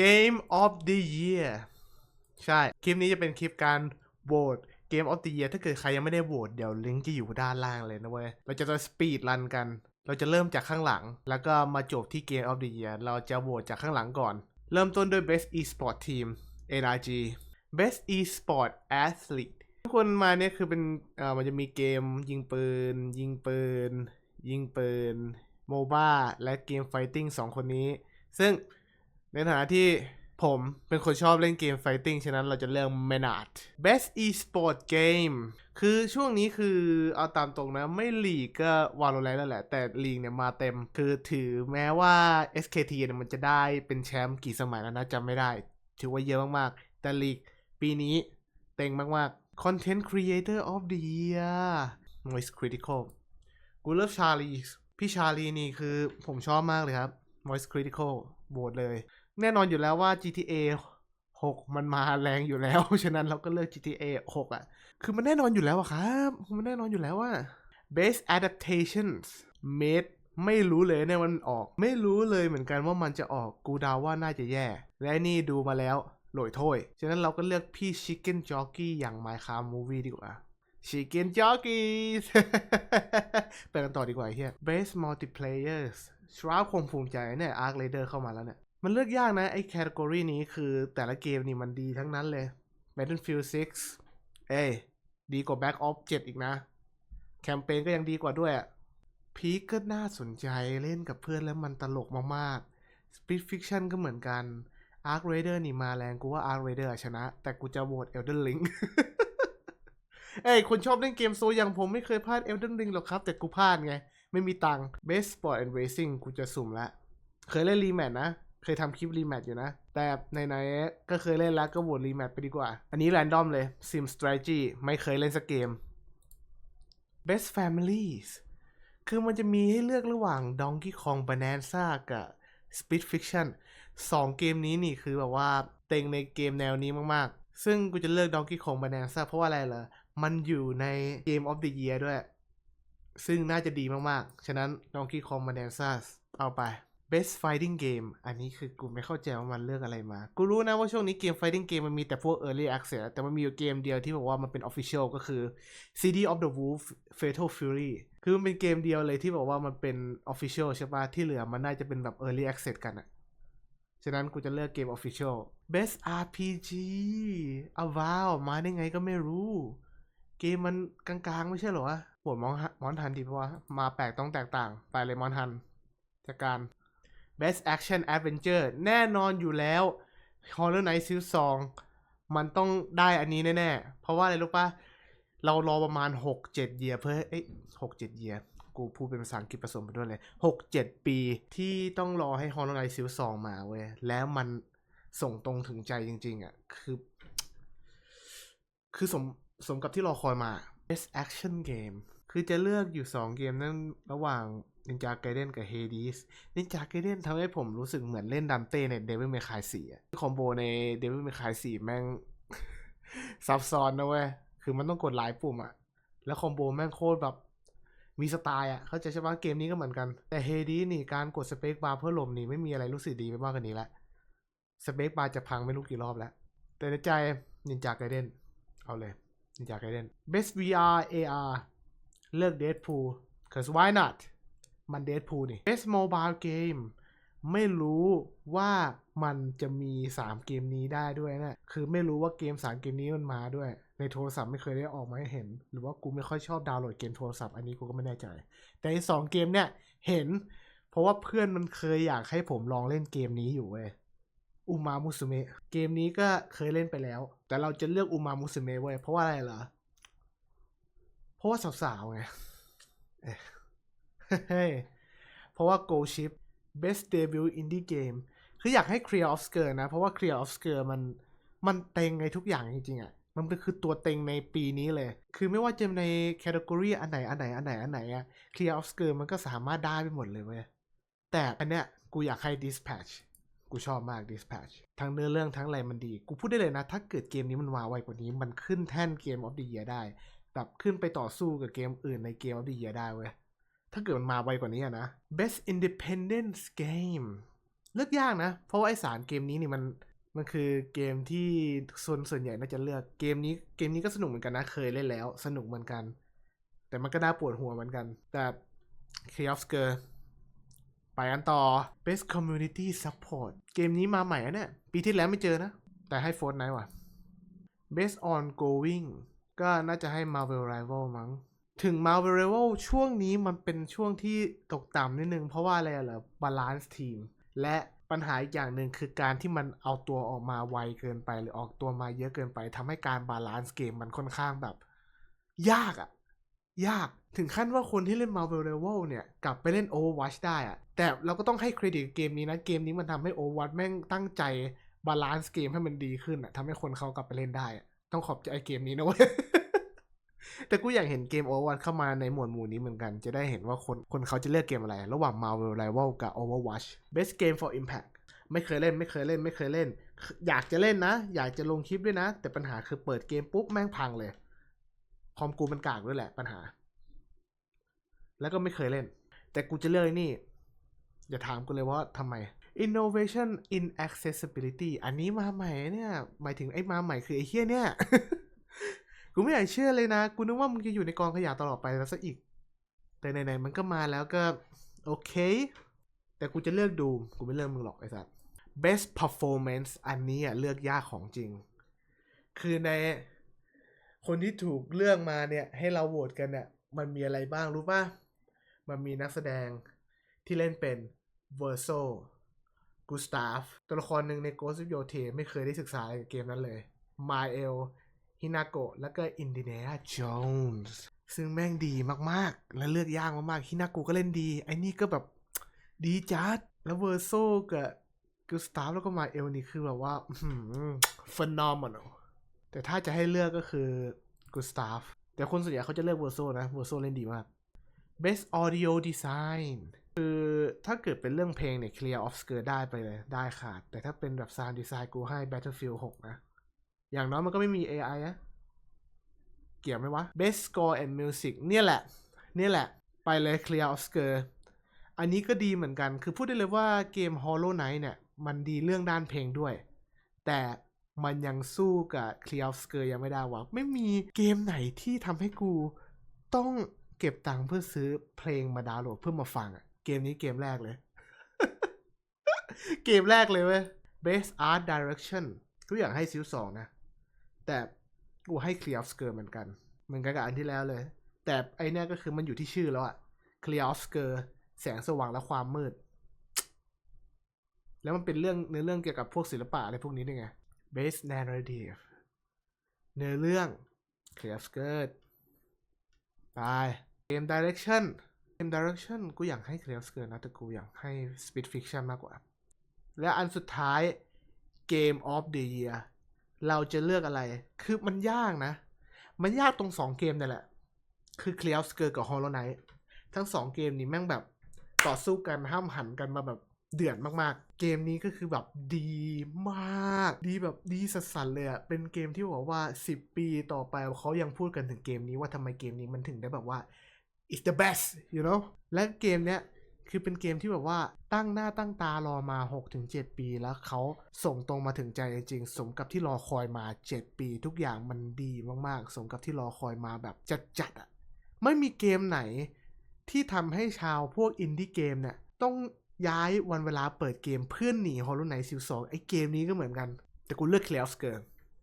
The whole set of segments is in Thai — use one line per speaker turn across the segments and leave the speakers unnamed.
Game of the Year ใช่ คลิปนี้จะเป็นคลิปการโหวต Game of the Year ถ้าเกิดใครยังไม่ได้โหวตเดี๋ยวลิงก์จะอยู่ด้านล่างเลยนะเว้ย เราจะสปีดรันกัน เราจะเริ่มจากข้างหลัง แล้วก็มาจบที่ Game of the Year เราจะโหวตจากข้างหลังก่อน เริ่มต้นด้วย Best Esport Team NRG Best Esport Athlete ทุกคนมาเนี่ยคือเป็นเอ่อมันจะมีเกมยิงปืน ยิงปืน ยิงปืนโมบ้าและเกมไฟติ้งสองคนนี้ ซึ่ง ในฐานะที่ผมเป็นคนชอบเล่นเกมไฟติ้งฉะนั้นเราจะเลือก m e n a r d Best Esport Game คือช่วงนี้คือเอาตามตรงนะ ไม่ลีกก็ Valorant แล้วแหละ แต่ลีกเนี่ยมาเต็ม คือถือแม้ว่า SKT เนี่ยมันจะได้เป็นแชมป์กี่สมัยแล้วนะจำไม่ได้ ถือว่าเยอะมากๆ แต่ลีกปีนี้เต็งมากๆ Content Creator of the Year Noise Critical กูเลิฟชาลีพี่ชาลีนี่คือผมชอบมากเลยครับ Voice Critical โหวตเลย แน่นอนอยู่แล้วว่า GTA 6 มันมาแรงอยู่แล้ว ฉะนั้นเราก็เลือก GTA 6 อะ คือมันแน่นอนอยู่แล้วอะครับ มันแน่นอนอยู่แล้วว่า Best Adaptations Made ไม่รู้เลยเนี่ยมันออก ไม่รู้เลยเหมือนกันว่ามันจะออกกูดาว่าน่าจะแย่ และนี่ดูมาแล้วโหลอยถ้วยฉะนั้นเราก็เลือกพี่ Chicken Jockey อย่าง Minecraft Movie ดีกว่า Chicken Jockeys ไปกันต่อดีกว่าเฮีย Best Multiplayers ชราบคงภูมิใจเนี่ย Arc Raider เข้ามาแล้วเนี่ย มันเลือกยากนะ ไอ้แคตตากรีนี้คือแต่ละเกมนี่มันดีทั้งนั้นเลย Battlefield 6 เอ้ยดีกว่า Back Ops 7อีกนะ แคมเปญก็ยังดีกว่าด้วยอะพีคก็น่าสนใจเล่นกับเพื่อนแล้วมันตลกมากๆ Speed Fiction ก็เหมือนกัน Arc Raider นี่มาแรงกูว่า Arc Raider อะชนะ แต่กูจะโหวต Elden Ring เอ้ยคนชอบเล่นเกมโซอย่างผมไม่เคยพลาด Elden Ring หรอกครับ แต่กูพลาดไง ไม่มีตังค์ Best Sport and Racing กูจะสุ่มละ เคยเล่นรีแมทนะ เคยทำคลิปรีแมทอยู่นะ แต่ในๆก็เคยเล่นแล้วก็โหวตรีแมทไปดีกว่า อันนี้แรนดอมเลย Sim Strategy ไม่เคยเล่นสักเกม Best Families คือมันจะมีให้เลือกระหว่าง Donkey Kong Bonanza กับ Speed Fiction สองเกมนี้นี่คือแบบว่าเต็งในเกมแนวนี้มากๆ ซึ่งกูจะเลือก Donkey Kong Bonanza เพราะว่าอะไรเหรอ มันอยู่ใน Game of the Year ด้วย ซึ่งน่าจะดีมากๆ ฉะนั้น Donkey Kong Bonanza เอาไป Best Fighting Game อันนี้คือกูไม่เข้าใจว่ามันเลือกอะไรมา กูรู้นะว่าช่วงนี้เกม Fighting Game มันมีแต่พวก Early Access แต่มันมีอยู่เกมเดียวที่บอกว่ามันเป็น Official ก็คือ City of the Wolf Fatal Fury คือมันเป็นเกมเดียวเลยที่บอกว่ามันเป็น Official ใช่ปะที่เหลือมันน่าจะเป็นแบบ Early Access กันอะฉะนั้นกูจะเลือกเกม Official Best RPG อาว้าวมาได้ไงก็ไม่รู้ เกมมันกลางๆ ไม่ใช่เหรอวะปวดมอนมอนทันดีปะวะมาแปลกต้องแตกต่าง ไปเลยมอนทันจากการ Best Action Adventure แน่นอนอยู่แล้ว Hollow Knight Silk Song มันต้องได้อันนี้แน่ๆ เพราะว่าอะไรรู้ปะเรารอประมาณ 6-7 เยียเพื่อเอ้ย6-7เยียกูพูดเป็นภาษาอังกฤษผสมไปด้วยเลย6-7ปีที่ต้องรอให้ Hollow Knight Silk Song มาเว้ย แล้วมันส่งตรงถึงใจจริง ๆ อะ คือ คือสมสมกับที่รอคอยมา Best Action Game คือจะเลือกอยู่ 2 เกมนั่นระหว่าง Ninja Gaiden กับ Hades Ninja Gaiden ทำให้ผมรู้สึกเหมือนเล่นดันเต้ใน Devil May Cry 4อะคอมโบใน Devil May Cry 4แม่ง ซับซ้อนนะเว้ย คือมันต้องกดหลายปุ่มอะแล้วคอมโบแม่งโคตรแบบมีสไตล์อะเขาใจใช่ปะเกมนี้ก็เหมือนกัน แต่ Hades นี่การกดสเปคบาร์เพื่อหลบนี่ไม่มีอะไรรู้สึกดีไปมากกว่านี้ละสเปคบาร์จะพังไม่รู้กี่รอบแล้ว แต่ในใจ Ninja Gaiden เอาเลย Ninja Gaiden Best VR AR เลือก Deadpool cause why not มัน Deadpool นี่ Best Mobile Game ไม่รู้ว่ามันจะมี 3 เกมนี้ได้ด้วยนะ คือไม่รู้ว่าเกม 3 เกมนี้มันมาด้วย ในโทรศัพท์ไม่เคยได้ออกมาให้เห็น หรือว่ากูไม่ค่อยชอบดาวน์โหลดเกมโทรศัพท์อันนี้กูก็ไม่แน่ใจ แต่สองเกมเนี่ยเห็น เพราะว่าเพื่อนมันเคยอยากให้ผมลองเล่นเกมนี้อยู่เว้ยอุมามุสุเมะเกมนี้ก็เคยเล่นไปแล้ว แต่เราจะเลือกอุมามุสุเมะเว้ยเพราะว่าอะไรเหรอเพราะว่าสาวๆไง เพราะว่า Go Ship Best Debut Indie Game คืออยากให้ Clear of Skirt นะ เพราะว่า Clear of Skirt มันมันเต็งในทุกอย่างจริงๆอะ่ะ มันเป็คือตัวเต็งในปีนี้เลย คือไม่ว่าจะในแคตตากรีอันไหน อันไหน อันไหน อันไหนอะ Clear of Skirt มันก็สามารถได้ไปหมดเลยเว้ย แต่อันเนี้ยกูอยากให้ Dispatch กูชอบมาก Dispatch ทั้งเนื้อเรื่องทั้งอะไรมันดี กูพูดได้เลยนะ ถ้าเกิดเกมนี้มันมาไวกว่านี้ มันขึ้นแท่นเกม of the year ได้ แบบขึ้นไปต่อสู้กับเกมอื่นในเกม of the year ได้เว้ย ถ้าเกิดมันมาไวกว่านี้นะ Best Independence Game เลือกยากนะ เพราะว่าไอสารเกมนี้นี่มันมันคือเกมที่ส่วนส่วนใหญ่น่าจะเลือกเกมนี้เกมนี้ก็สนุกเหมือนกันนะ เคยเล่นแล้ว สนุกเหมือนกัน แต่มันก็น่าปวดหัวเหมือนกัน แต่ c h a o s k e r ไปกันต่อ Best Community Support เกมนี้มาใหม่อะเนี่ย ปีที่แล้วไม่เจอนะ แต่ให้ Fortnite ว่ะ Best Ongoing ก็น่าจะให้ Marvel Rival มั้ง ถึง Marvel Rival ช่วงนี้มันเป็นช่วงที่ตกต่ำนิดนึง เพราะว่าอะไรเหรอบาลานซ์ทีม และปัญหาอีกอย่างหนึ่งคือการที่มันเอาตัวออกมาไวเกินไป หรือออกตัวมาเยอะเกินไปทำให้การบาลานซ์เกมมันค่อนข้างแบบ ยากอะยากถึงขั้นว่าคนที่เล่น Marvel Rival เนี่ยกลับไปเล่น Overwatch ได้อะแต่เราก็ต้องให้เครดิตเกมนี้นะเกมนี้มันทำให้ Overwatch แม่งตั้งใจบาลานซ์เกมให้มันดีขึ้นอะทำให้คนเขากลับไปเล่นได้อะต้องขอบใจไอเกมนี้นะเว้ย แต่กูอยากเห็นเกม Overwatch เข้ามาในหมวดหมู่นี้เหมือนกัน จะได้เห็นว่าคนคนเขาจะเลือกเกมอะไร ระหว่าง Marvel Rival กับ Overwatch Best Game for Impact ไม่เคยเล่นไม่เคยเล่นไม่เคยเล่น อยากจะเล่นนะ อยากจะลงคลิปด้วยนะ แต่ปัญหาคือเปิดเกมปุ๊บแม่งพังเลย คอมกูมันกากด้วยแหละปัญหา แล้วก็ไม่เคยเล่น แต่กูจะเลือกไอ้นี่ อย่าถามกูเลยว่าทำไม innovation in accessibility อันนี้มาใหม่เนี่ย หมายถึงไอ้มาใหม่คือไอ้เฮี้ยเนี่ย กูไม่อยากเชื่อเลยนะ กูนึกว่ามึงจะอยู่ในกองขยะตลอดไปแล้วซะอีก แต่ไหนๆมันก็มาแล้วก็ โอเค แต่กูจะเลือกดู กูไม่เลือกมึงหรอกไอ้สัส best performance อันนี้อะเลือกยากของจริง คือในคนที่ถูกเลือกมาเนี่ยให้เราโหวตกันเนี่ยมันมีอะไรบ้างรู้ป่ะ มันมีนักแสดงที่เล่นเป็นเวอร์โซกูสตาฟตัวละครหนึ่งใน Ghost of y o t e ไม่เคยได้ศึกษาเกมนั้นเลยมาเอล ฮินาโกะแล้วก็อินเดียโจนส์ซึ่งแม่งดีมากๆ และเลือกยากมากๆฮินาโกะก็เล่นดี ไอ้นี่ก็แบบดีจัดแล้วเวอร์โซกับกูสตาฟแล้วก็มาเอลนี่คือแบบว่าฟนอมอะแต่ถ้าจะให้เลือกก็คือกูสตาฟแต่คนส่วนใหญ่เขาจะเลือกเวอร์โซนะเวอร์โซเล่นดีมาก Best Audio Design คือถ้าเกิดเป็นเรื่องเพลงเนี่ย Clear of Skirt ได้ไปเลย ได้ขาด แต่ถ้าเป็นแบบ Sound Design กูให้ Battlefield 6 นะ อย่างน้อยมันก็ไม่มี AI นะ เกี่ยวไหมวะ Best Score and Music เนี่ยแหละ เนี่ยแหละ ไปเลย Clear of Skirt อันนี้ก็ดีเหมือนกัน คือพูดได้เลยว่าเกม Hollow Knight เนี่ย มันดีเรื่องด้านเพลงด้วย แต่มันยังสู้กับ Clear of Skirt ยังไม่ได้วะไม่มีเกมไหนที่ทำให้กูต้องเก็บตังค์เพื่อซื้อเพลงมาดาวน์โหลดเพื่อมาฟังอะเกมนี้เกมแรกเลย เกมแรกเลยเว้ย Best Art Direction กูอยากให้ซิลสองนะ แต่กูให้ Clear of Skirt เหมือนกันเหมือนกันกับอันที่แล้วเลย แต่ไอเนี้ยก็คือมันอยู่ที่ชื่อแล้วอะ Clear of Skirt แสงสว่างและความมืด แล้วมันเป็นเรื่องเนื้อเรื่องเกี่ยวกับพวกศิลปะอะไรพวกนี้ด้วยไง Best Narrative เนื้อเรื่อง Clear of Skirt ไป Game Direction Game Direction กูอยากให้ Clear of Skirt นะแต่กูอยากให้ Speed Fiction มากกว่า และอันสุดท้าย Game of the Year เราจะเลือกอะไร คือมันยากนะ มันยากตรงสองเกมนี่แหละ คือ Clear s k i r กับ Hollow Knight ทั้งสองเกมนี้แม่งแบบต่อสู้กันห้ามหันกันมาแบบเดือดมากๆ เกมนี้ก็คือแบบดีมาก ดีแบบดีสัสๆเลยอะเป็นเกมที่บอกว่า 10 ปีต่อไปเขายังพูดกันถึงเกมนี้ว่าทำไมเกมนี้มันถึงได้แบบว่า it's the best you know และเกมเนี้ย คือเป็นเกมที่แบบว่าตั้งหน้าตั้งตารอมา 6-7 ปีแล้วเขาส่งตรงมาถึงใจจริงสมกับที่รอคอยมา 7 ปี ทุกอย่างมันดีมากๆ สมกับที่รอคอยมาแบบจัดๆอะไม่มีเกมไหนที่ทำให้ชาวพวกอินดี้เกมเนี่ยต้องย้ายวันเวลาเปิดเกมเพื่อนหนี Hollow Knight ซิลสองไอ้เกมนี้ก็เหมือนกัน แต่กูเลือก Clear of Skirt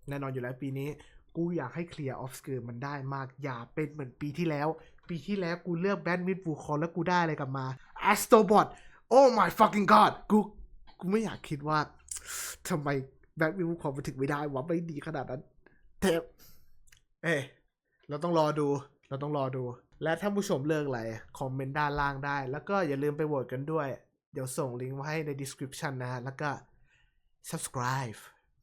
แน่นอนอยู่แล้วปีนี้ กูอยากให้ Clear of Skirt มันได้มากอย่าเป็นเหมือนปีที่แล้ว ปีที่แล้วกูเลือกแบนมิดวูคอแล้วกูได้อะไรกลับมา Astrobot oh my fucking god กูกูไม่อยากคิดว่าทำไมแบนมิดวูคอมันถึงไม่ได้วะไม่ดีขนาดนั้นแต่เอ้เราต้องรอดู เราต้องรอดู และถ้าผู้ชมเลือกอะไร คอมเมนต์ด้านล่างได้ แล้วก็อย่าลืมไปโหวตกันด้วย เดี๋ยวส่งลิงก์ไว้ให้ใน description นะฮะ แล้วก็ subscribe